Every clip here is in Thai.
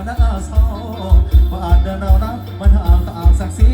มันหาเศร้าบาดเดินเรานับมันหาตาศักดิ์ศรี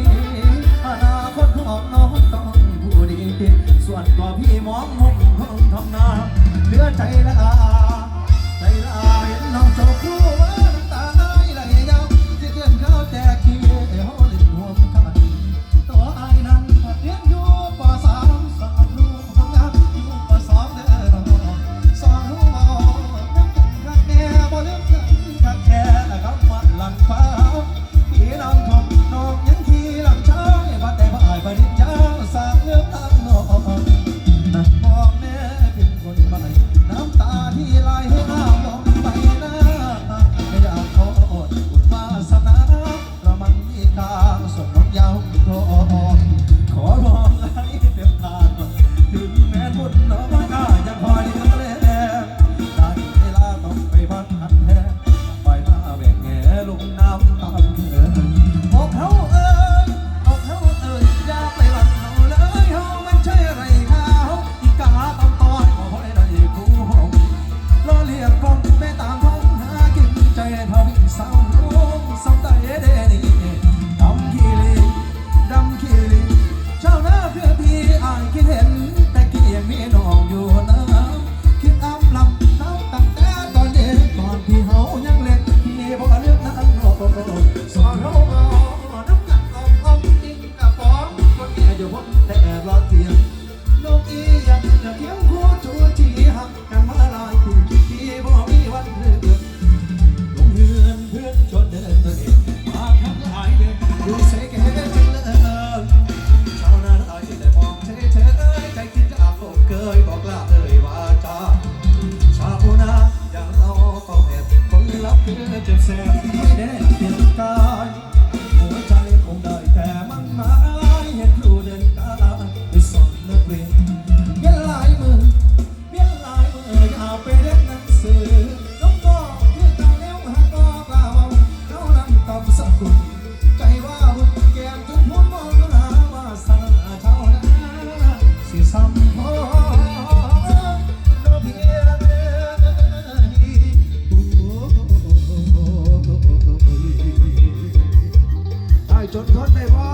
goodbye. Yo no.